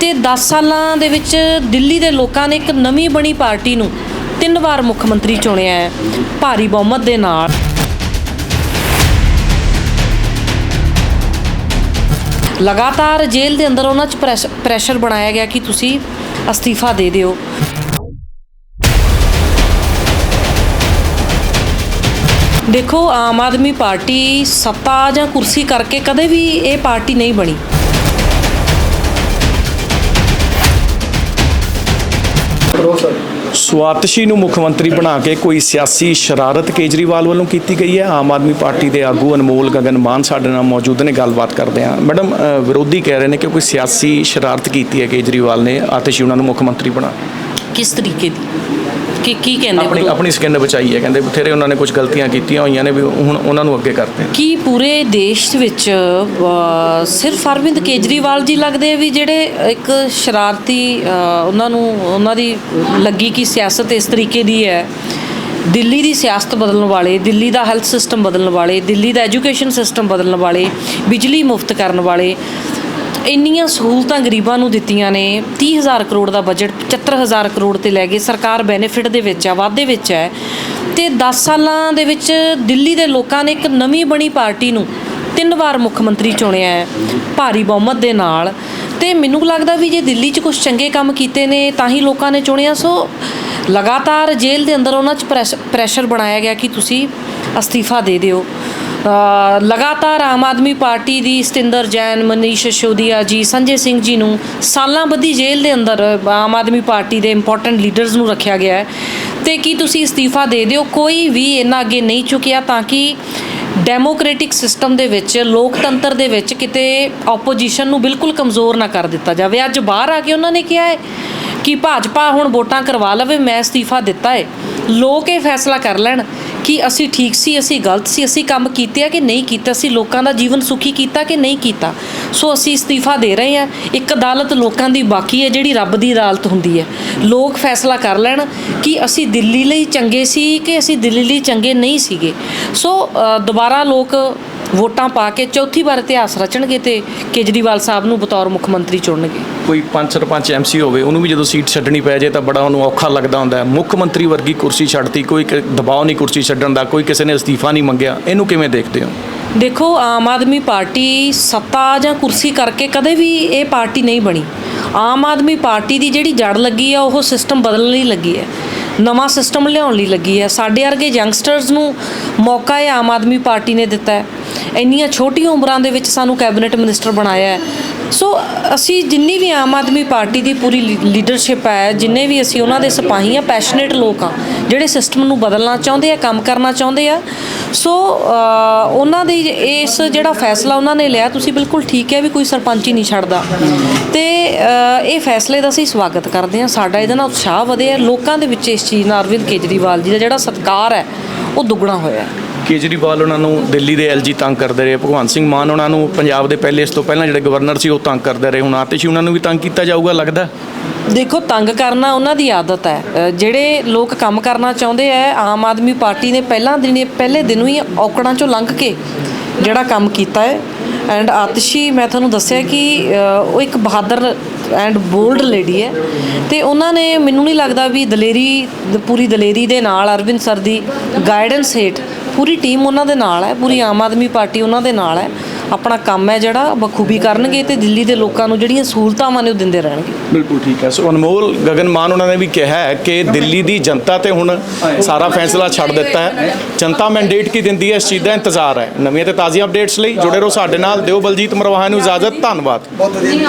ਤੇ 10 ਸਾਲਾਂ ਦੇ ਵਿੱਚ ਦਿੱਲੀ ਦੇ ਲੋਕਾਂ ਨੇ ਇੱਕ ਨਵੀਂ ਬਣੀ ਪਾਰਟੀ ਨੂੰ ਤਿੰਨ ਵਾਰ ਮੁੱਖ ਮੰਤਰੀ ਚੁਣਿਆ ਹੈ, ਭਾਰੀ ਬਹੁਮਤ ਦੇ ਨਾਲ। ਲਗਾਤਾਰ ਜੇਲ੍ਹ ਦੇ ਅੰਦਰ ਉਹਨਾਂ 'ਚ ਪ੍ਰੈਸ਼- ਪ੍ਰੈਸ਼ਰ ਬਣਾਇਆ ਗਿਆ ਕਿ ਤੁਸੀਂ ਅਸਤੀਫਾ ਦੇ ਦਿਓ। ਦੇਖੋ, ਆਮ ਆਦਮੀ ਪਾਰਟੀ ਸੱਤਾ ਜਾਂ ਕੁਰਸੀ ਕਰਕੇ ਕਦੇ ਵੀ ਇਹ ਪਾਰਟੀ ਨਹੀਂ ਬਣੀ। ਸਵਾਤਸ਼ੀ ਨੂੰ ਮੁੱਖ ਮੰਤਰੀ ਬਣਾ ਕੇ ਕੋਈ ਸਿਆਸੀ ਸ਼ਰਾਰਤ ਕੇਜਰੀਵਾਲ ਵੱਲੋਂ ਕੀਤੀ ਗਈ ਹੈ? ਆਮ ਆਦਮੀ ਪਾਰਟੀ ਦੇ ਆਗੂ ਅਨਮੋਲ ਗਗਨ ਮਾਨ ਸਾਡੇ ਨਾਲ ਮੌਜੂਦ ਨੇ, ਗੱਲਬਾਤ ਕਰਦੇ ਹਾਂ। ਮੈਡਮ ਵਿਰੋਧੀ ਕਹਿ ਰਹੇ ਨੇ ਕਿ ਕੋਈ ਸਿਆਸੀ ਸ਼ਰਾਰਤ ਕੀਤੀ ਹੈ ਕੇਜਰੀਵਾਲ ਨੇ, ਆਤਿਸ਼ੀ ਉਹਨਾਂ ਨੂੰ ਮੁੱਖ ਮੰਤਰੀ ਬਣਾ ਕਿਸ ਤਰੀਕੇ ਦੀ ਕਿ ਕੀ ਕਹਿੰਦੇ ਆਪਣੀ? ਆਪਣੀ ਸਕਿਨ ਬਚਾਈ ਹੈ ਕਹਿੰਦੇ ਬਥੇਰੇ ਉਹਨਾਂ ਨੇ ਕੁਝ ਗਲਤੀਆਂ ਕੀਤੀਆਂ ਹੋਈਆਂ ਨੇ ਵੀ ਹੁਣ ਉਹਨਾਂ ਨੂੰ ਅੱਗੇ ਕਰਦੇ। ਕੀ ਪੂਰੇ ਦੇਸ਼ ਵਿੱਚ ਸਿਰਫ ਅਰਵਿੰਦ ਕੇਜਰੀਵਾਲ ਜੀ ਲੱਗਦੇ ਆ ਵੀ ਜਿਹੜੇ ਇੱਕ ਸ਼ਰਾਰਤੀ ਉਹਨਾਂ ਨੂੰ ਉਹਨਾਂ ਦੀ ਲੱਗੀ ਕਿ ਸਿਆਸਤ ਇਸ ਤਰੀਕੇ ਦੀ ਹੈ ਦਿੱਲੀ ਦੀ ਸਿਆਸਤ ਬਦਲਣ ਵਾਲੇ ਦਿੱਲੀ ਦਾ ਹੈਲਥ ਸਿਸਟਮ ਬਦਲਣ ਵਾਲੇ ਦਿੱਲੀ ਦਾ ਐਜੂਕੇਸ਼ਨ ਸਿਸਟਮ ਬਦਲਣ ਵਾਲੇ ਬਿਜਲੀ ਮੁਫਤ ਕਰਨ ਵਾਲੇ ਇੰਨੀਆਂ ਸਹੂਲਤਾਂ ਗਰੀਬਾਂ ਨੂੰ ਦਿੱਤੀਆਂ ਨੇ 30000 ਕਰੋੜ ਦਾ ਬਜਟ 75000 ਕਰੋੜ ਤੇ ਲੈ ਗਏ ਸਰਕਾਰ ਬੈਨੀਫਿਟ ਦੇ ਵਿੱਚ ਆ, ਵਾਧੇ ਵਿੱਚ ਹੈ ਤੇ 10 ਸਾਲਾਂ ਦੇ ਵਿੱਚ ਦਿੱਲੀ ਦੇ ਲੋਕਾਂ ਨੇ ਇੱਕ ਨਵੀਂ ਬਣੀ ਪਾਰਟੀ ਨੂੰ ਤਿੰਨ ਵਾਰ ਮੁੱਖ ਮੰਤਰੀ ਚੁਣਿਆ ਹੈ, ਭਾਰੀ ਬਹੁਮਤ ਦੇ ਨਾਲ। ਤੇ ਮੈਨੂੰ ਲੱਗਦਾ ਵੀ ਜੇ ਦਿੱਲੀ 'ਚ ਕੁਝ ਚੰਗੇ ਕੰਮ ਕੀਤੇ ਨੇ, ਤਾਂ ਹੀ ਲੋਕਾਂ ਨੇ ਚੁਣਿਆ। ਸੋ ਲਗਾਤਾਰ ਜੇਲ੍ਹ ਦੇ ਅੰਦਰ ਉਹਨਾਂ 'ਚ ਪ੍ਰੈਸ਼- ਪ੍ਰੈਸ਼ਰ ਬਣਾਇਆ ਗਿਆ ਕਿ ਤੁਸੀਂ ਅਸਤੀਫਾ ਦੇ ਦਿਓ। ਲਗਾਤਾਰ ਆਮ ਆਦਮੀ ਪਾਰਟੀ ਦੀ ਸਤਿੰਦਰ ਜੈਨ, ਮਨੀਸ਼ ਸਿਸੋਦੀਆ ਜੀ, ਸੰਜੇ ਸਿੰਘ ਜੀ ਨੂੰ ਸਾਲਾਂ ਬੱਧੀ ਜੇਲ੍ਹ ਦੇ ਅੰਦਰ ਆਮ ਆਦਮੀ ਪਾਰਟੀ ਦੇ ਇੰਪੋਰਟੈਂਟ ਲੀਡਰਸ ਨੂੰ ਰੱਖਿਆ ਗਿਆ ਹੈ। ਤੇ ਕੀ ਤੁਸੀਂ ਅਸਤੀਫਾ ਦੇ ਦਿਓ? ਕੋਈ ਵੀ ਇਹਨਾਂ ਅੱਗੇ ਨਹੀਂ ਚੁੱਕਿਆ ਤਾਂ ਕਿ ਡੈਮੋਕ੍ਰੈਟਿਕ ਸਿਸਟਮ ਦੇ ਵਿੱਚ, ਲੋਕਤੰਤਰ ਦੇ ਵਿੱਚ ਕਿਤੇ ਆਪੋਜੀਸ਼ਨ ਨੂੰ ਬਿਲਕੁਲ ਕਮਜ਼ੋਰ ਨਾ ਕਰ ਦਿੱਤਾ ਜਾਵੇ। ਅੱਜ ਬਾਹਰ ਆ ਕੇ ਉਹਨਾਂ ਨੇ ਕਿਹਾ ਹੈ ਕਿ ਭਾਜਪਾ ਹੁਣ ਵੋਟਾਂ ਕਰਵਾ ਲਵੇ, ਮੈਂ ਅਸਤੀਫਾ ਦਿੱਤਾ ਹੈ। ਲੋਕ ਇਹ ਫੈਸਲਾ ਕਰ ਲੈਣ। ਕਿ ਅਸੀਂ ਠੀਕ ਸੀ, ਅਸੀਂ ਗਲਤ ਸੀ, ਅਸੀਂ ਕੰਮ ਕੀਤੇ ਆ ਕਿ ਨਹੀਂ ਕੀਤਾ, ਅਸੀਂ ਲੋਕਾਂ ਦਾ ਜੀਵਨ ਸੁਖੀ ਕੀਤਾ ਕਿ ਨਹੀਂ ਕੀਤਾ? ਸੋ ਅਸੀਂ ਅਸਤੀਫਾ ਦੇ ਰਹੇ ਹਾਂ। ਇੱਕ ਅਦਾਲਤ ਲੋਕਾਂ ਦੀ ਬਾਕੀ ਹੈ ਜਿਹੜੀ ਰੱਬ ਦੀ ਅਦਾਲਤ ਹੁੰਦੀ ਹੈ। ਲੋਕ ਫੈਸਲਾ ਕਰ ਲੈਣ ਕਿ ਅਸੀਂ ਦਿੱਲੀ ਲਈ ਚੰਗੇ ਸੀ ਕਿ ਅਸੀਂ ਦਿੱਲੀ ਲਈ ਚੰਗੇ ਨਹੀਂ ਸੀਗੇ। ਸੋ ਦੁਬਾਰਾ ਲੋਕ ਵੋਟਾਂ ਪਾ ਕੇ ਚੌਥੀ ਵਾਰ ਇਤਿਹਾਸ ਰਚਣਗੇ ਤੇ ਕੇਜਰੀਵਾਲ ਸਾਹਿਬ ਨੂੰ ਬਤੌਰ ਮੁੱਖ ਮੰਤਰੀ ਚੁਣਨਗੇ। ਕੋਈ ਪੰਜ ਸਰਪੰਚ ਐਮਸੀ ਹੋਵੇ ਉਹਨੂੰ ਵੀ ਜਦੋਂ ਸੀਟ ਛੱਡਣੀ ਪੈ ਜੇ ਤਾਂ ਬੜਾ ਉਹਨੂੰ ਔਖਾ ਲੱਗਦਾ ਹੁੰਦਾ ਮੁੱਖ ਮੰਤਰੀ ਵਰਗੀ ਕੁਰਸੀ ਛੱਡਤੀ ਕੋਈ ਦਬਾਅ ਨਹੀਂ ਕੁਰਸੀ ਛੱਡਣ ਦਾ ਕੋਈ ਕਿਸੇ ਨੇ ਅਸਤੀਫਾ ਨਹੀਂ ਮੰਗਿਆ। ਇਹਨੂੰ ਕਿਵੇਂ ਦੇਖਦੇ ਹੋ? ਦੇਖੋ ਆਮ ਆਦਮੀ ਪਾਰਟੀ ਸੱਤਾ ਜਾਂ ਕੁਰਸੀ ਕਰਕੇ ਕਦੇ ਵੀ ਇਹ ਪਾਰਟੀ ਨਹੀਂ ਬਣੀ। ਆਮ ਆਦਮੀ ਪਾਰਟੀ ਦੀ ਜਿਹੜੀ ਜੜ ਲੱਗੀ ਆ ਉਹ ਸਿਸਟਮ ਬਦਲਣ ਲਈ ਲੱਗੀ ਹੈ। ਨਵਾਂ ਸਿਸਟਮ ਲਿਆਉਣ ਲਈ ਲੱਗੀ ਹੈ। ਸਾਡੇ ਵਰਗੇ ਯੰਗਸਟਰਸ ਨੂੰ ਮੌਕਾ ਇਹ ਆਮ ਆਦਮੀ ਪਾਰਟੀ ਨੇ ਦਿੱਤਾ ਹੈ। ਇੰਨੀਆਂ ਛੋਟੀਆਂ ਉਮਰਾਂ ਦੇ ਵਿੱਚ ਸਾਨੂੰ ਕੈਬਨਿਟ ਮਿਨਿਸਟਰ ਬਣਾਇਆ ਹੈ। ਸੋ ਅਸੀਂ ਜਿੰਨੀ ਵੀ ਆਮ ਆਦਮੀ ਪਾਰਟੀ ਦੀ ਪੂਰੀ ਲੀਡਰਸ਼ਿਪ ਹੈ, ਜਿੰਨੇ ਵੀ ਅਸੀਂ ਉਹਨਾਂ ਦੇ ਸਿਪਾਹੀ ਆ ਪੈਸ਼ਨੇਟ ਲੋਕ ਆ ਜਿਹੜੇ ਸਿਸਟਮ ਨੂੰ ਬਦਲਣਾ ਚਾਹੁੰਦੇ ਆ, ਕੰਮ ਕਰਨਾ ਚਾਹੁੰਦੇ ਆ ਸੋ ਉਹਨਾਂ ਦੀ ਇਸ ਜਿਹੜਾ ਫੈਸਲਾ ਉਹਨਾਂ ਨੇ ਲਿਆ, ਤੁਸੀਂ ਬਿਲਕੁਲ ਠੀਕ ਹੈ ਵੀ ਕੋਈ ਸਰਪੰਚ ਹੀ ਨਹੀਂ ਛੱਡਦਾ। ਤੇ ਇਹ ਫੈਸਲੇ ਦਾ ਅਸੀਂ ਸਵਾਗਤ ਕਰਦੇ ਹਾਂ। ਸਾਡਾ ਇਹਦੇ ਨਾਲ ਉਤਸ਼ਾਹ ਵਧਿਆ ਲੋਕਾਂ ਦੇ ਵਿੱਚ ਇਸ ਚੀਜ਼ ਨਾਲ ਅਰਵਿੰਦ ਕੇਜਰੀਵਾਲ ਜੀ ਦਾ ਜਿਹੜਾ ਸਤਿਕਾਰ ਹੈ, ਉਹ ਦੁੱਗਣਾ ਹੋਇਆ ਹੈ। ਕੇਜਰੀਵਾਲ ਉਹਨਾਂ ਨੂੰ ਦਿੱਲੀ ਦੇ ਐਲਜੀ ਤੰਗ ਕਰਦੇ ਰਹੇ। ਭਗਵੰਤ ਸਿੰਘ ਮਾਨ ਉਹਨਾਂ ਨੂੰ ਪੰਜਾਬ ਦੇ ਪਹਿਲੇ ਇਸ ਤੋਂ ਪਹਿਲਾਂ ਜਿਹੜੇ ਗਵਰਨਰ ਸੀ, ਉਹ ਤੰਗ ਕਰਦੇ ਰਹੇ। ਹੁਣ ਆਤਿਸ਼ੀ ਉਹਨਾਂ ਨੂੰ ਵੀ ਤੰਗ ਕੀਤਾ ਜਾਊਗਾ, ਲੱਗਦਾ ਦੇਖੋ, ਤੰਗ ਕਰਨਾ ਉਹਨਾਂ ਦੀ ਆਦਤ ਹੈ। ਜਿਹੜੇ ਲੋਕ ਕੰਮ ਕਰਨਾ ਚਾਹੁੰਦੇ ਆ ਆਮ ਆਦਮੀ ਪਾਰਟੀ ਨੇ ਪਹਿਲਾਂ ਦਿਨੇ ਪਹਿਲੇ ਦਿਨੋਂ ਹੀ ਔਕੜਾਂ ਚੋਂ ਲੰਘ ਕੇ ਜਿਹੜਾ ਕੰਮ ਕੀਤਾ ਹੈ। ਐਂਡ ਆਤਿਸ਼ੀ, ਮੈਂ ਤੁਹਾਨੂੰ ਦੱਸਿਆ ਕਿ ਉਹ ਇੱਕ ਬਹਾਦਰ ਐਂਡ ਬੋਲਡ ਲੇਡੀ ਹੈ। ਤੇ ਉਹਨਾਂ ਨੇ ਮੈਨੂੰ ਨਹੀਂ ਲੱਗਦਾ ਵੀ ਦਲੇਰੀ, ਪੂਰੀ ਦਲੇਰੀ ਦੇ ਨਾਲ, ਅਰਵਿੰਦ ਸਰ ਦੀ ਗਾਈਡੈਂਸ ਹੇਠ ਪੂਰੀ ਟੀਮ ਉਹਨਾਂ ਦੇ ਨਾਲ ਹੈ, ਪੂਰੀ ਆਮ ਆਦਮੀ ਪਾਰਟੀ ਉਹਨਾਂ ਦੇ ਨਾਲ ਹੈ। ਆਪਣਾ ਕੰਮ ਹੈ ਜਿਹੜਾ, ਬਖੂਬੀ ਕਰਨਗੇ ਤੇ ਦਿੱਲੀ ਦੇ ਲੋਕਾਂ ਨੂੰ ਜਿਹੜੀਆਂ ਸਹੂਲਤਾਂ ਨੇ ਉਹ ਦਿੰਦੇ ਰਹਿਣਗੇ। ਬਿਲਕੁਲ ਠੀਕ ਹੈ। ਸੋ ਅਨਮੋਲ ਗਗਨ ਮਾਨ ਉਹਨਾਂ ਨੇ ਵੀ ਕਿਹਾ ਹੈ ਕਿ ਦਿੱਲੀ ਦੀ ਜਨਤਾ ਤੇ ਹੁਣ ਸਾਰਾ ਫੈਸਲਾ ਛੱਡ ਦਿੱਤਾ ਹੈ। ਜਨਤਾ ਮੈਂਡੇਟ ਕੀ ਦਿੰਦੀ ਹੈ, ਇਸ ਚੀਜ਼ ਦਾ ਇੰਤਜ਼ਾਰ ਹੈ। ਨਵੀਆਂ ਤੇ ਤਾਜ਼ੀਆਂ ਅਪਡੇਟਸ ਲਈ ਜੁੜੇ ਰਹੋ ਸਾਡੇ ਨਾਲ। ਦਿਓ ਬਲਜੀਤ ਮਰਵਾਹਾ ਨੂੰ ਇਜਾਜ਼ਤ। ਧੰਨਵਾਦ।